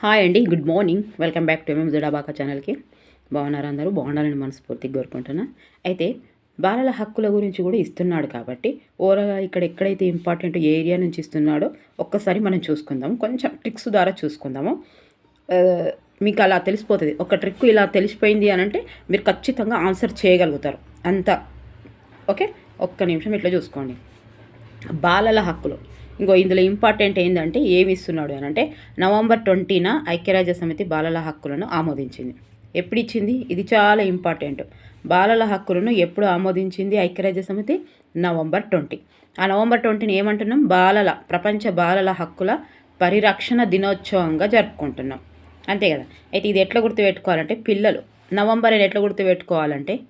Hi అండి good morning. Welcome back to MM జుడాబాకా ఛానల్కి. బాగున్నారు అందరూ? బాగుండాలని మనస్ఫూర్తిగా కోరుకుంటున్నా. అయితే బాలల హక్కుల గురించి కూడా ఇస్తున్నాడు కాబట్టి ఓవరాల్గా ఇక్కడ ఎక్కడైతే ఇంపార్టెంట్ ఏ ఏరియా నుంచి ఇస్తున్నాడో ఒక్కసారి మనం చూసుకుందాం కొంచెం ట్రిక్స్ ద్వారా చూసుకుందాము. మీకు అలా తెలిసిపోతుంది. ఒక ట్రిక్ ఇలా తెలిసిపోయింది అని అంటే మీరు ఖచ్చితంగా ఆన్సర్ చేయగలుగుతారు. అంత. ఓకే? ఒక్క నిమిషం ఇట్లా చూసుకోండి. బాలల హక్కులు. ఇంకో ఇందులో ఇంపార్టెంట్ ఏంటంటే ఏమి ఇస్తున్నాడు అని అంటే నవంబర్ ట్వంటీన ఐక్యరాజ్య సమితి బాలల హక్కులను ఆమోదించింది. ఎప్పుడు ఇచ్చింది? ఇది చాలా ఇంపార్టెంట్. బాలల హక్కులను ఎప్పుడు ఆమోదించింది ఐక్యరాజ్య సమితి? November twenty. ఆ నవంబర్ ట్వంటీని ఏమంటున్నాం? బాలల ప్రపంచ బాలల హక్కుల పరిరక్షణ దినోత్సవంగా జరుపుకుంటున్నాం. అంతే కదా? అయితే ఇది ఎట్లా గుర్తుపెట్టుకోవాలంటే పిల్లలు నవంబర్ అని ఎట్లా గుర్తుపెట్టుకోవాలంటే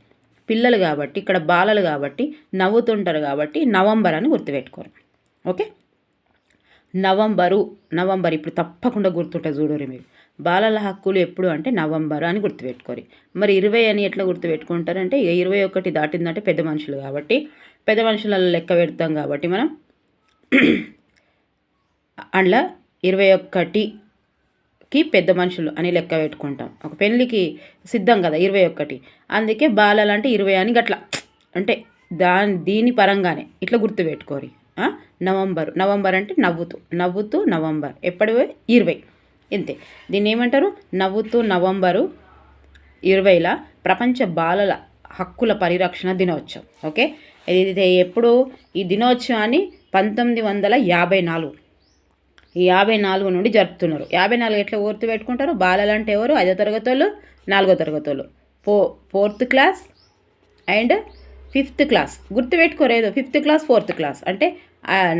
పిల్లలు కాబట్టి ఇక్కడ బాలలు కాబట్టి నవ్వుతుంటారు కాబట్టి నవంబర్ అని గుర్తుపెట్టుకోరు. ఓకే? నవంబరు నవంబర్ ఇప్పుడు తప్పకుండా గుర్తుంటుంది చూడరు మీరు. బాలల హక్కులు ఎప్పుడు అంటే నవంబర్ అని గుర్తుపెట్టుకోరు మరి ఇరవై అని ఎట్లా గుర్తుపెట్టుకుంటారంటే ఇక ఇరవై ఒకటి దాటిందంటే పెద్ద మనుషులు కాబట్టి పెద్ద మనుషులలో లెక్క పెడతాం కాబట్టి మనం అందులో ఇరవై ఒక్కటికి పెద్ద మనుషులు అని లెక్క పెట్టుకుంటాం. ఒక పెళ్ళికి సిద్ధం కదా ఇరవై ఒక్కటి. అందుకే బాలలు అంటే ఇరవై అని గట్ల. అంటే దాని దీని పరంగానే ఇట్లా గుర్తుపెట్టుకోరు నవంబర్. నవంబర్ అంటే నవ్వుతూ. నవ్వుతూ నవంబర్. ఎప్పటి ఇరవై. ఇంతే. దీన్ని ఏమంటారు? నవ్వుతూ నవంబరు ఇరవైల ప్రపంచ బాలల హక్కుల పరిరక్షణ దినోత్సవం. ఓకే? ఇది ఎప్పుడు? ఈ దినోత్సవాన్ని పంతొమ్మిది వందల యాభై నాలుగు. యాభై నాలుగు నుండి జరుపుతున్నారు. యాభై నాలుగు ఎట్లా గుర్తు పెట్టుకుంటారు? బాలలు అంటే ఎవరు? ఐదో తరగతి వాళ్ళు నాలుగో తరగతి వాళ్ళు four fourth class and fifth class. గుర్తుపెట్టుకోరేదో fifth class fourth class. అంటే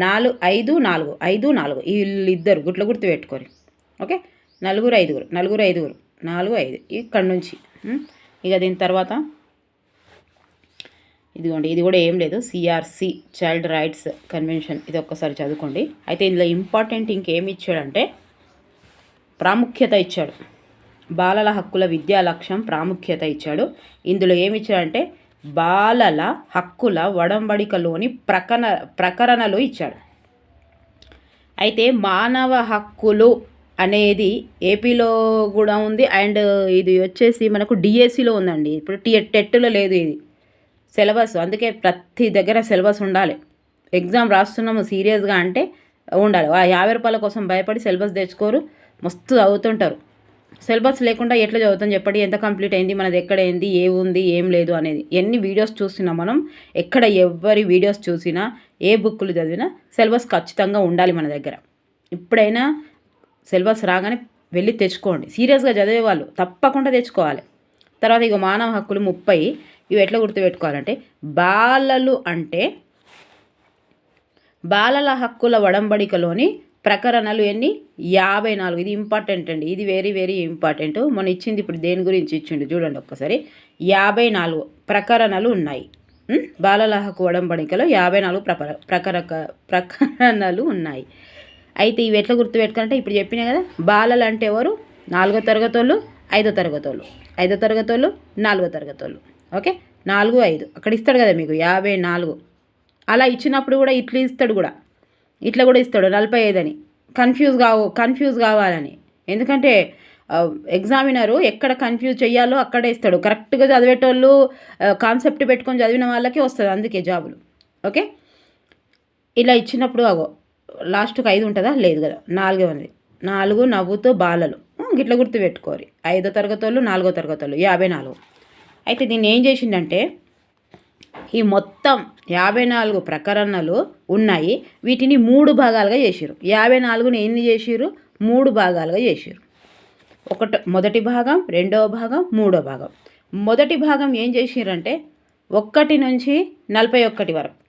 నాలుగు ఐదు నాలుగు ఐదు నాలుగు. వీళ్ళిద్దరు గుట్ల గుర్తుపెట్టుకోరు. ఓకే? నలుగురు ఐదుగురు. నలుగురు ఐదుగురు. నాలుగు ఐదు. ఇక్కడ నుంచి. ఇక దీని తర్వాత ఇదిగోండి ఇది కూడా ఏం లేదు. సిఆర్సి చైల్డ్ రైట్స్ కన్వెన్షన్ ఇది ఒక్కసారి చదువుకోండి. అయితే ఇందులో ఇంపార్టెంట్ ఇంకేమి ఇచ్చాడంటే ప్రాముఖ్యత ఇచ్చాడు. బాలల హక్కుల విద్యా లక్ష్యం ప్రాముఖ్యత ఇచ్చాడు. ఇందులో ఏమి ఇచ్చాడంటే బాలల హక్కుల వడంబడికలోని ప్రకన ప్రకరణలు ఇచ్చాడు. అయితే మానవ హక్కులు అనేది ఏపీలో కూడా ఉంది. అండ్ ఇది వచ్చేసి మనకు డిఎస్సిలో ఉందండి. ఇప్పుడు టీ టెట్లో లేదు ఇది. సిలబస్. అందుకే ప్రతి దగ్గర సిలబస్ ఉండాలి. ఎగ్జామ్ రాస్తున్నాము సీరియస్గా అంటే ఉండాలి. ఆ యాభై రూపాయల కోసం భయపడి సిలబస్ తెచ్చుకోరు. మస్తు చదువుతుంటారు. సిలబస్ లేకుండా ఎట్లా చదువుతాం చెప్పండి ఎంత కంప్లీట్ అయింది మనది ఎక్కడ అయింది ఏ ఉంది ఏం లేదు అనేది. ఎన్ని వీడియోస్ చూసినా మనం ఎక్కడ ఎవరి వీడియోస్ చూసినా ఏ బుక్కులు చదివినా సిలబస్ ఖచ్చితంగా ఉండాలి మన దగ్గర. ఇప్పుడైనా సిలబస్ రాగానే వెళ్ళి తెచ్చుకోండి. సీరియస్గా చదివే వాళ్ళు తప్పకుండా తెచ్చుకోవాలి. తర్వాత ఇక మానవ హక్కులు ముప్పై ఇవి ఎట్లా గుర్తుపెట్టుకోవాలంటే బాలలు అంటే బాలల హక్కుల వడంబడికలోని ప్రకరణలు ఎన్ని? యాభై నాలుగు. ఇది ఇంపార్టెంట్ అండి. ఇది వెరీ వెరీ ఇంపార్టెంట్ మొన్న ఇచ్చింది ఇప్పుడు దేని గురించి ఇచ్చిండు చూడండి ఒక్కసారి. యాభై నాలుగు ప్రకరణలు ఉన్నాయి. ఉం? బాలల హక్కు యాభై నాలుగు ప్రపర ప్రకరక ప్రకరణలు ఉన్నాయి. అయితే ఇవి ఎట్లా గుర్తుపెట్టుకోవాలంటే ఇప్పుడు చెప్పినా కదా బాలలు అంటే ఎవరు? నాలుగో తరగతి వాళ్ళు ఐదో తరగతి వాళ్ళు ఐదో తరగతి వాళ్ళు నాలుగో తరగతి వాళ్ళు ఓకే? నాలుగు ఐదు. అక్కడ ఇస్తాడు కదా మీకు. యాభై నాలుగు. అలా ఇచ్చినప్పుడు కూడా ఇట్లా ఇస్తాడు కూడా. ఇట్లా కూడా ఇస్తాడు నలభై ఐదు అని. కన్ఫ్యూజ్ కావు కన్ఫ్యూజ్ కావాలని. ఎందుకంటే ఎగ్జామినరు ఎక్కడ కన్ఫ్యూజ్ చేయాలో అక్కడే ఇస్తాడు. కరెక్ట్గా చదివేటోళ్ళు కాన్సెప్ట్ పెట్టుకొని చదివిన వాళ్ళకి వస్తుంది అందుకే జాబులు ఓకే ఇలా ఇచ్చినప్పుడు అగో లాస్ట్కి ఐదు ఉంటుందా? లేదు కదా. నాలుగే ఉంది. నాలుగు నవ్వుతూ బాలలు. ఇట్లా గిట్ల గుర్తు ఐదో తరగతి వాళ్ళు నాలుగో తరగతి వాళ్ళు యాభై నాలుగు. అయితే దీన్ని ఏం చేసిండంటే ఈ మొత్తం యాభై నాలుగు ప్రకరణలు ఉన్నాయి. వీటిని మూడు భాగాలుగా చేసిరు యాభై నాలుగుని ఎన్ని చేసిరు మూడు భాగాలుగా చేసిరు ఒకట మొదటి భాగం రెండవ భాగం మూడో భాగం. మొదటి భాగం ఏం చేసిరంటే ఒక్కటి నుంచి నలభై ఒక్కటి వరకు.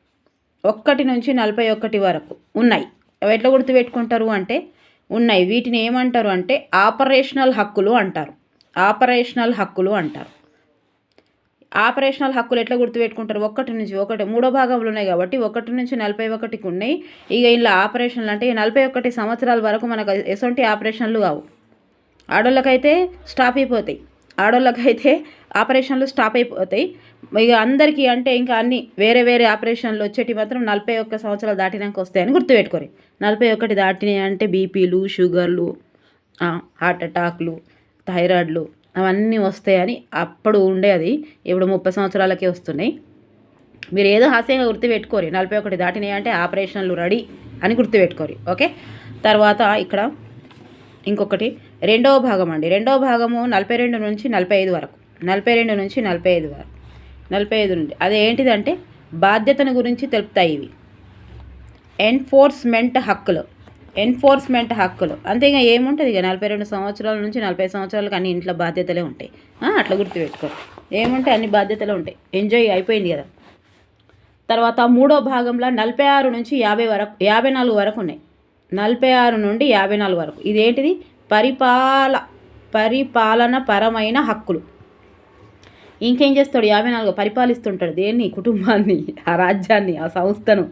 ఒక్కటి నుంచి నలభై ఒకటి వరకు ఉన్నాయి. అవి ఎట్లా గుర్తుపెట్టుకుంటారు అంటే ఉన్నాయి. వీటిని ఏమంటారు అంటే ఆపరేషనల్ హక్కులు అంటారు. ఆపరేషనల్ హక్కులు అంటారు. ఆపరేషనల్ హక్కులు ఎట్లా గుర్తుపెట్టుకుంటారు? ఒకటి నుంచి ఒకటి మూడో భాగంలో ఉన్నాయి కాబట్టి ఒకటి నుంచి నలభై ఒకటికి ఉన్నాయి. ఇక ఇలా ఆపరేషన్లు అంటే నలభై ఒకటి సంవత్సరాల వరకు మనకు ఎటువంటి ఆపరేషన్లు కావు. ఆడోళ్ళకైతే స్టాప్ అయిపోతాయి. ఆడోళ్ళకైతే ఆపరేషన్లు స్టాప్ అయిపోతాయి. ఇక అందరికీ అంటే ఇంకా అన్ని వేరే వేరే ఆపరేషన్లు వచ్చేటి మాత్రం నలభై ఒక్క సంవత్సరాలు దాటినాక వస్తాయని గుర్తుపెట్టుకోరు. నలభై ఒకటి దాటినాయి అంటే బీపీలు షుగర్లు హార్ట్ అటాక్లు థైరాయిడ్లు అవన్నీ వస్తాయని అప్పుడు ఉండేది ఇప్పుడు ముప్పై సంవత్సరాలకే వస్తున్నాయి. మీరు ఏదో హాస్యంగా గుర్తుపెట్టుకోరు. నలభై ఒకటి దాటినాయి అంటే ఆపరేషన్లు రెడీ అని గుర్తుపెట్టుకోరు. ఓకే? తర్వాత ఇక్కడ ఇంకొకటి. రెండవ భాగం అండి. రెండవ భాగము నలభై రెండు నుంచి నలభై ఐదు వరకు. నలభై రెండు నుంచి నలభై ఐదు వరకు. నలభై ఐదు నుండి. అది ఏంటిదంటే బాధ్యతను గురించి తెలుపుతాయి ఇవి. ఎన్ఫోర్స్మెంట్ హక్కులు. ఎన్ఫోర్స్మెంట్ హక్కులు. అంతే ఇక ఏముంటుంది ఇక? నలభై రెండు సంవత్సరాల నుంచి నలభై సంవత్సరాలకు అన్ని ఇంట్లో బాధ్యతలే ఉంటాయి. అట్లా గుర్తుపెట్టుకో. ఏముంటాయి అన్ని బాధ్యతలు ఉంటాయి. ఎంజాయ్ అయిపోయింది కదా? తర్వాత మూడో భాగంలో నలభై ఆరు నుంచి యాభై వరకు యాభై నాలుగు వరకు ఉన్నాయి. నలభై ఆరు నుండి యాభై నాలుగు వరకు. ఇదేంటిది? పరిపాల పరిపాలన పరమైన హక్కులు. ఇంకేం చేస్తాడు? యాభై నాలుగు పరిపాలిస్తుంటాడు దేన్ని? కుటుంబాన్ని ఆ రాజ్యాన్ని ఆ సంస్థను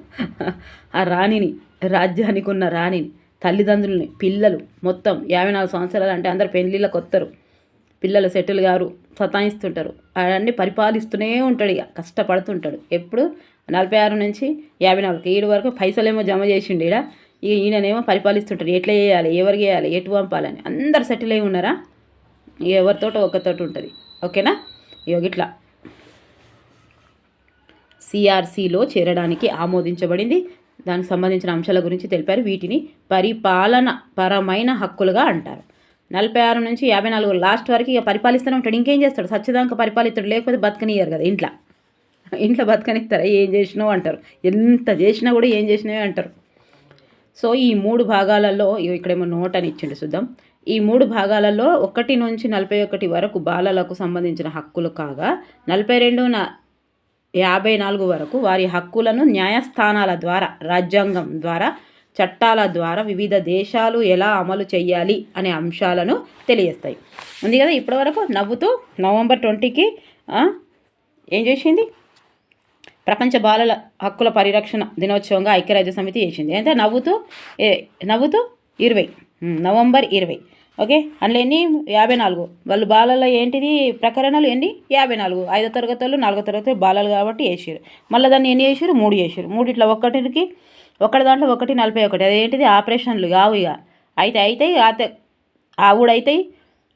ఆ రాణిని. రాజ్యానికి ఉన్న రాణిని తల్లిదండ్రుల్ని పిల్లలు మొత్తం యాభై నాలుగు సంవత్సరాలు అంటే అందరు పెళ్ళిళ్ళకి వస్తారు పిల్లలు సెటిల్ గారు సతాయిస్తుంటారు. అవన్నీ పరిపాలిస్తూనే ఉంటాడు ఇక కష్టపడుతుంటాడు. ఎప్పుడు? నలభై ఆరు నుంచి యాభై నాలుగు. ఏడు వరకు పైసలేమో జమ చేసిండు ఈడ. ఇక ఈయననేమో పరిపాలిస్తుంటాడు. ఎట్లా చేయాలి? ఎవరికి చేయాలి? ఎటు పంపాలని? అందరు సెటిల్ అయి ఉన్నారా? ఇక ఎవరితోటో ఒకతోటి ఉంటుంది. ఓకేనా? ఇట్లా సిఆర్సిలో చేరడానికి ఆమోదించబడింది. దానికి సంబంధించిన అంశాల గురించి తెలిపారు. వీటిని పరిపాలన పరమైన హక్కులుగా అంటారు. నలభై ఆరు నుంచి యాభై నాలుగు లాస్ట్ వరకు ఇక పరిపాలిస్తూనే ఉంటాడు. ఇంకేం చేస్తాడు? సత్యదాంక పరిపాలిస్తాడు లేకపోతే బతకనియ్యారు కదా ఇంట్లో. ఇంట్లో బతకనిస్తారా? ఏం చేసినావు అంటారు. ఎంత చేసినా కూడా ఏం చేసినావే అంటారు. సో ఈ మూడు భాగాలలో ఇక్కడేమో నోట్ అని ఇచ్చిండు చూద్దాం. ఈ మూడు భాగాలలో ఒకటి నుంచి నలభై ఒకటి వరకు బాలలకు సంబంధించిన హక్కులు కాగా నలభై రెండు యాభై నాలుగు వరకు వారి హక్కులను న్యాయస్థానాల ద్వారా రాజ్యాంగం ద్వారా చట్టాల ద్వారా వివిధ దేశాలు ఎలా అమలు చేయాలి అనే అంశాలను తెలియజేస్తాయి. ఉంది కదా ఇప్పటివరకు నవ్వుతూ నవంబర్ ట్వంటీకి ఏం చేసింది? ప్రపంచ బాలల హక్కుల పరిరక్షణ దినోత్సవంగా ఐక్యరాజ్య సమితి చేసింది. అయితే నవ్వుతూ ఏ నవ్వుతూ ఇరవై నవంబర్ ఇరవై. ఓకే? అందులో ఎన్ని? యాభై నాలుగు. వాళ్ళు బాలల ఏంటిది? ప్రకరణలు ఎన్ని? యాభై నాలుగు. ఐదో తరగతులు నాలుగో తరగతి బాలలు కాబట్టి వేసారు మళ్ళీ దాన్ని ఎన్ని వేసారు మూడు వేసారు మూడు ఇట్లా ఒక్కటికి ఒకటి దాంట్లో ఒకటి నలభై ఒకటి. అదేంటిది ఆపరేషన్లు కావు ఇక. అయితే అయితే అయితే ఆవుడైతాయి అవుతాయి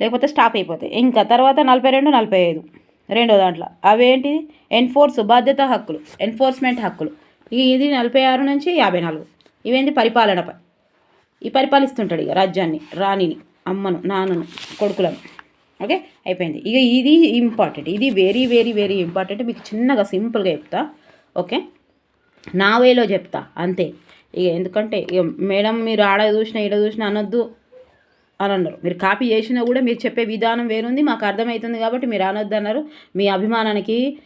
లేకపోతే స్టాప్ అయిపోతాయి. ఇంకా తర్వాత నలభై రెండు నలభై ఐదు. రెండో దాంట్లో. అవేంటి ఎన్ఫోర్స్ బాధ్యత హక్కులు. ఎన్ఫోర్స్మెంట్ హక్కులు. ఇక ఇది నలభై ఆరు నుంచి యాభై నాలుగు. ఇవేంటి పరిపాలనపై. ఈ పరిపాలిస్తుంటాడు ఇక రాజ్యాన్ని రాణిని. అమ్మను నాన్నను కొడుకులను. ఓకే? అయిపోయింది. ఇక ఇది ఇంపార్టెంట్ ఇది వెరీ వెరీ వెరీ ఇంపార్టెంట్ మీకు చిన్నగా సింపుల్గా చెప్తా. ఓకే? నా వేలో చెప్తా. అంతే. ఇక ఎందుకంటే ఇక మేడం మీరు ఆడ చూసినా ఈడ చూసినా అనొద్దు అని అన్నారు. మీరు కాపీ చేసినా కూడా మీరు చెప్పే విధానం వేరుంది. మాకు అర్థమవుతుంది కాబట్టి మీరు అనొద్దు అన్నారు. మీ అభిమానానికి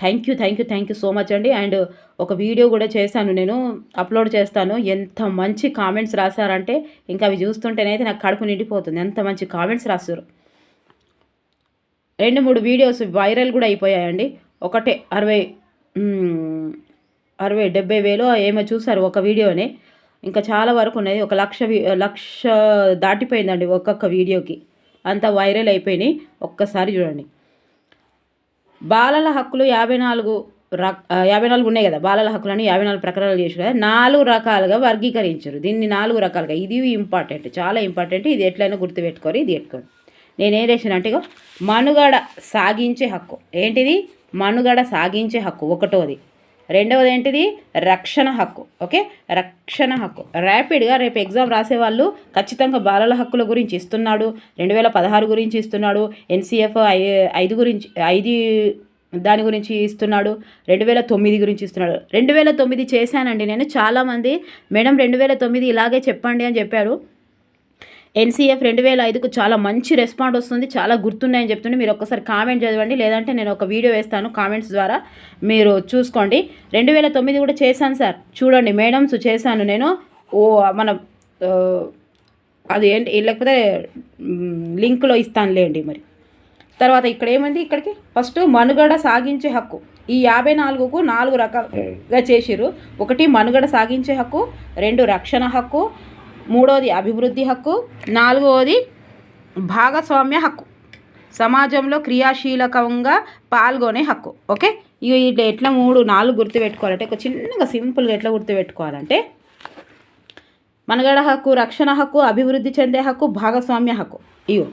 thank you thank you thank you so much అండి. అండ్ ఒక వీడియో కూడా చేశాను నేను అప్లోడ్ చేస్తాను. ఎంత మంచి కామెంట్స్ రాశారంటే ఇంకా అవి చూస్తుంటేనైతే నాకు కడుపు నిండిపోతుంది. ఎంత మంచి కామెంట్స్ రాస్తారు రెండు మూడు వీడియోస్ వైరల్ కూడా అయిపోయాయండి. ఒకటే అరవై అరవై డెబ్బై వేలు ఏమో చూసారు ఒక వీడియోనే ఇంకా చాలా వరకు ఉన్నది. ఒక లక్ష లక్ష దాటిపోయిందండి ఒక్కొక్క వీడియోకి అంత వైరల్ అయిపోయినాయి. ఒక్కసారి చూడండి. బాలల హక్కులు యాభై నాలుగు రక్ యాభై నాలుగు ఉన్నాయి కదా బాలల హక్కులని యాభై నాలుగు ప్రకరణలు చేసి కదా నాలుగు రకాలుగా వర్గీకరించారు. దీన్ని నాలుగు రకాలుగా ఇది ఇంపార్టెంట్ చాలా ఇంపార్టెంట్ ఇది ఎట్లయినా గుర్తుపెట్టుకోరు ఇది పెట్టుకోరు. నేనేం చేసిన అంటే ఇగో మనుగడ సాగించే హక్కు. ఏంటిది? మనుగడ సాగించే హక్కు ఒకటోది. రెండవది ఏంటిది రక్షణ హక్కు. ఓకే? రక్షణ హక్కు. ర్యాపిడ్గా రేపు ఎగ్జామ్ రాసేవాళ్ళు ఖచ్చితంగా బాలల హక్కుల గురించి ఇస్తున్నాడు. రెండు వేల పదహారు గురించి ఇస్తున్నాడు. ఎన్సీఎఫ్ ఐదు గురించి ఐదు దాని గురించి ఇస్తున్నాడు. రెండు వేల తొమ్మిది గురించి ఇస్తున్నాడు. రెండు వేల తొమ్మిది చేశానండి నేను. చాలామంది మేడం రెండు వేల తొమ్మిది ఇలాగే చెప్పండి అని చెప్పారు. ఎన్సీఎఫ్ రెండు వేల ఐదుకు చాలా మంచి రెస్పాండ్ వస్తుంది. చాలా గుర్తున్నాయని చెప్తుండే మీరు ఒక్కసారి కామెంట్ చదవండి. లేదంటే నేను ఒక వీడియో వేస్తాను కామెంట్స్ ద్వారా మీరు చూసుకోండి. రెండు వేల తొమ్మిది కూడా చేశాను సార్. చూడండి మేడమ్స్ చేశాను నేను. ఓ మన అది ఏంటి లేకపోతే లింక్లో ఇస్తాను లేండి మరి. తర్వాత ఇక్కడ ఏమైంది? ఇక్కడికి ఫస్ట్ మనుగడ సాగించే హక్కు. ఈ యాభై నాలుగుకు నాలుగు రకాలుగా చేసిర్రు. ఒకటి మనుగడ సాగించే హక్కు. రెండు రక్షణ హక్కు. మూడోది అభివృద్ధి హక్కు నాలుగవది భాగస్వామ్య హక్కు. సమాజంలో క్రియాశీలకంగా పాల్గొనే హక్కు. ఓకే? ఇక ఇట్లా ఎట్లా మూడు నాలుగు గుర్తుపెట్టుకోవాలంటే ఒక చిన్నగా సింపుల్గా ఎట్లా గుర్తుపెట్టుకోవాలంటే మనగడ హక్కు రక్షణ హక్కు అభివృద్ధి చెందే హక్కు భాగస్వామ్య హక్కు. ఇవో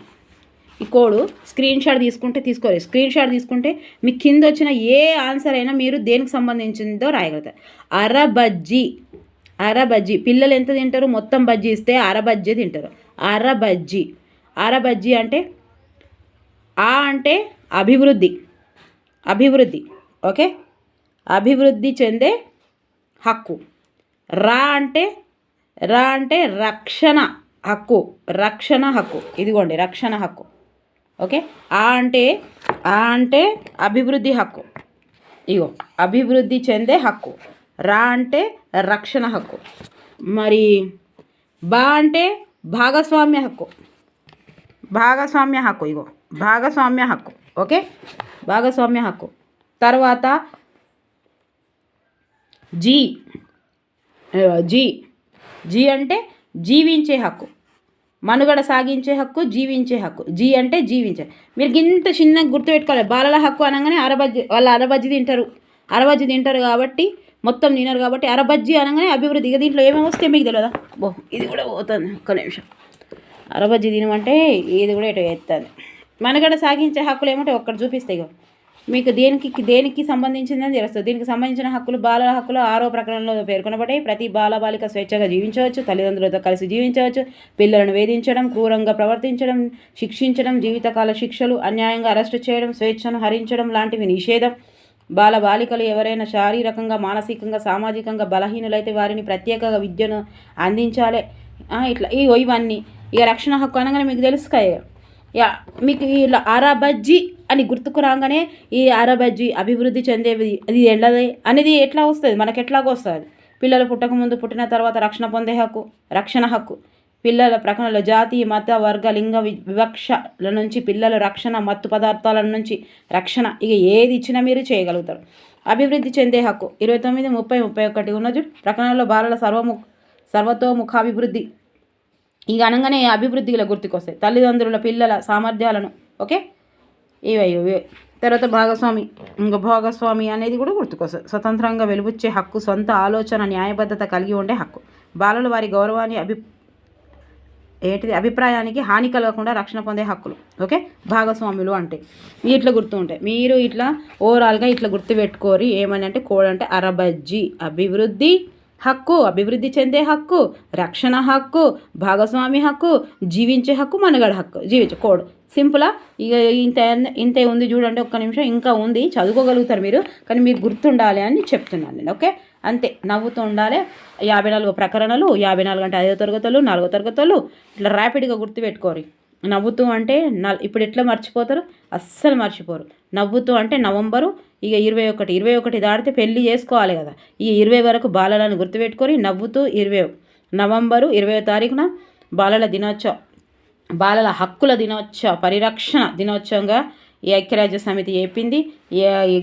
ఈ కోడు స్క్రీన్ షాట్ తీసుకుంటే తీసుకోలేదు. స్క్రీన్ షాట్ తీసుకుంటే మీ కింద వచ్చిన ఏ ఆన్సర్ అయినా మీరు దేనికి సంబంధించిందో రాయగలుగుతారు. అరబజ్జి. అరబజ్జి పిల్లలు ఎంత తింటారు? మొత్తం బజ్జీ ఇస్తే అరబజ్జి తింటారు. అరబజ్జి అరబజ్జి అంటే ఆ అంటే అభివృద్ధి. అభివృద్ధి. ఓకే? అభివృద్ధి చెందే హక్కు. రా అంటే రా అంటే రక్షణ హక్కు. రక్షణ హక్కు. ఇదిగోండి రక్షణ హక్కు. ఓకే? ఆ అంటే ఆ అంటే అభివృద్ధి హక్కు. ఇగో అభివృద్ధి చెందే హక్కు. రా అంటే రక్షణ హక్కు. మరి బా అంటే భాగస్వామ్య హక్కు. భాగస్వామ్య హక్కు ఇగో భాగస్వామ్య హక్కు ఓకే? భాగస్వామ్య హక్కు. తర్వాత జీ జీ. జీ అంటే జీవించే హక్కు. మనుగడ సాగించే హక్కు జీవించే హక్కు. జీ అంటే జీవించే. మీరు ఇంత చిన్నగా గుర్తుపెట్టుకోవాలి బాలల హక్కు అనగానే అరబజ్జి వాళ్ళు అరబజ్జి తింటారు. అరబజ్జి తింటారు కాబట్టి మొత్తం తినరు కాబట్టి అరబజ్జి అనగానే అభివృద్ధి. ఇక దీంట్లో ఏమేమి వస్తే మీకు తెలియదా బో ఇది కూడా పోతుంది. ఒక్క నిమిషం. అరబజ్జి తినమంటే ఇది కూడా ఇటు ఎత్తుంది. మనగడ సాగించే హక్కులు ఏమంటే ఒక్కటి చూపిస్తాయి ఇక మీకు దేనికి దేనికి సంబంధించిందని తెలుస్తుంది. దీనికి సంబంధించిన హక్కులు బాలల హక్కులు ఆరో ప్రకటనలో పేర్కొనబడ్డాయి. ప్రతి బాలబాలిక స్వేచ్ఛగా జీవించవచ్చు తల్లిదండ్రులతో కలిసి జీవించవచ్చు పిల్లలను వేధించడం క్రూరంగా ప్రవర్తించడం శిక్షించడం జీవితకాల శిక్షలు అన్యాయంగా అరెస్టు చేయడం స్వేచ్ఛను హరించడం లాంటివి నిషేధం. బాల బాలికలు ఎవరైనా శారీరకంగా మానసికంగా సామాజికంగా బలహీనులైతే వారిని ప్రత్యేకంగా విద్యను అందించాలి. ఇట్లా ఇవన్నీ. ఇక రక్షణ హక్కు అనగానే మీకు తెలుసుకాయ మీకు ఇలా అరబజ్జీ అని గుర్తుకు రాగానే ఈ అరబజ్జీ అభివృద్ధి చెందేది అది ఎల్లది అనేది ఎట్లా వస్తుంది? మనకు ఎట్లాగో వస్తుంది. పిల్లలు పుట్టక ముందు పుట్టిన తర్వాత రక్షణ పొందే హక్కు రక్షణ హక్కు. పిల్లల ప్రకటనలో జాతి మత వర్గ లింగ వివక్షల నుంచి పిల్లల రక్షణ మత్తు పదార్థాల నుంచి రక్షణ ఇక ఏది ఇచ్చినా మీరు చేయగలుగుతారు. అభివృద్ధి చెందే హక్కు. ఇరవై తొమ్మిది ముప్పై ముప్పై ఒకటి ఉన్నది ప్రకటనలో బాలల సర్వము సర్వతోముఖాభివృద్ధి. ఇక అనగానే అభివృద్ధిలో గుర్తుకొస్తాయి. తల్లిదండ్రుల పిల్లల సామర్థ్యాలను ఓకే? ఇవే ఇవే. తర్వాత భాగస్వామి ఇంకా భాగస్వామి అనేది కూడా గుర్తుకొస్తుంది స్వతంత్రంగా వెలుబుచ్చే హక్కు సొంత ఆలోచన న్యాయబద్ధత కలిగి ఉండే హక్కు. బాలలు వారి గౌరవాన్ని అభి ఏంటిది? అభిప్రాయానికి హాని కలగకుండా రక్షణ పొందే హక్కులు. ఓకే? భాగస్వాములు అంటే. ఇట్లా గుర్తు ఉంటాయి. మీరు ఇట్లా ఓవరాల్గా ఇట్లా గుర్తు పెట్టుకోరి ఏమని అంటే కోడ్ అంటే అరబజ్జి. అభివృద్ధి హక్కు అభివృద్ధి చెందే హక్కు రక్షణ హక్కు భాగస్వామి హక్కు జీవించే హక్కు మనుగడ హక్కు. జీవించే కోడ్. సింపులా. ఇక ఇంత ఇంతే ఉంది చూడండి ఒక్క నిమిషం ఇంకా ఉంది. చదువుకోగలుగుతారు మీరు కానీ మీరు గుర్తుండాలి అని చెప్తున్నాను నేను ఓకే? అంతే నవ్వుతూ ఉండాలి. యాభై నాలుగు ప్రకరణలు యాభై నాలుగు అంటే ఐదో తరగతులు నాలుగో తరగతులు ఇట్లా ర్యాపిడ్గా గుర్తుపెట్టుకోరు. నవ్వుతూ అంటే ఇప్పుడు ఎట్లా మర్చిపోతారు? అస్సలు మర్చిపోరు. నవ్వుతూ అంటే నవంబరు ఇక ఇరవై ఒకటి ఇరవై ఒకటి దాటితే పెళ్ళి చేసుకోవాలి కదా. ఈ ఇరవై వరకు బాలలను గుర్తుపెట్టుకొని నవ్వుతూ ఇరవై నవంబరు ఇరవై తారీఖున బాలల దినోత్సవం. బాలల హక్కుల దినోత్సవ పరిరక్షణ దినోత్సవంగా ఈ ఐక్యరాజ్య సమితి చెప్పింది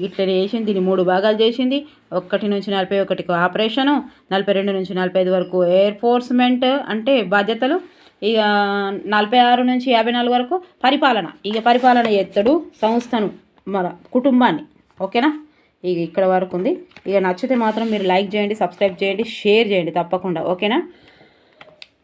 ఇట్లా చేసింది దీన్ని మూడు భాగాలు చేసింది. ఒకటి నుంచి నలభై ఒకటికి ఆపరేషను నలభై రెండు నుంచి నలభై ఐదు వరకు ఎయిర్ ఫోర్స్మెంట్ అంటే బాధ్యతలు ఇక నలభై ఆరు నుంచి యాభై నాలుగు వరకు పరిపాలన. ఇక పరిపాలన ఎత్తడు సంస్థను మన కుటుంబాన్ని. ఓకేనా? ఇక ఇక్కడ వరకు ఉంది. ఇక నచ్చితే మాత్రం మీరు లైక్ చేయండి సబ్స్క్రైబ్ చేయండి షేర్ చేయండి తప్పకుండా. ఓకేనా?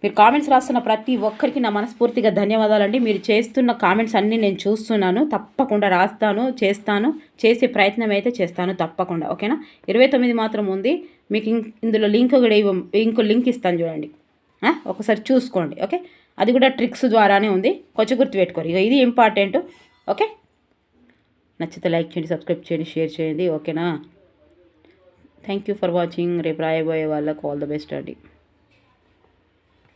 మీరు కామెంట్స్ రాస్తున్న ప్రతి ఒక్కరికి నా మనస్ఫూర్తిగా ధన్యవాదాలండి. మీరు చేస్తున్న కామెంట్స్ అన్నీ నేను చూస్తున్నాను. తప్పకుండా రాస్తాను చేస్తాను. చేసే ప్రయత్నం అయితే చేస్తాను తప్పకుండా. ఓకేనా? ఇరవై తొమ్మిది మాత్రం ఉంది. మీకు ఇందులో లింక్ కూడా ఇంకో లింక్ ఇస్తాను చూడండి. ఒకసారి చూసుకోండి. ఓకే? అది కూడా ట్రిక్స్ ద్వారానే ఉంది. కొంచెం గుర్తుపెట్టుకోరు ఇక ఇది ఇంపార్టెంట్. ఓకే? నచ్చితే లైక్ చేయండి సబ్స్క్రైబ్ చేయండి షేర్ చేయండి. ఓకేనా? Thank you for watching. రేపు రాయబోయే వాళ్ళకు ఆల్ ద బెస్ట్ అండి.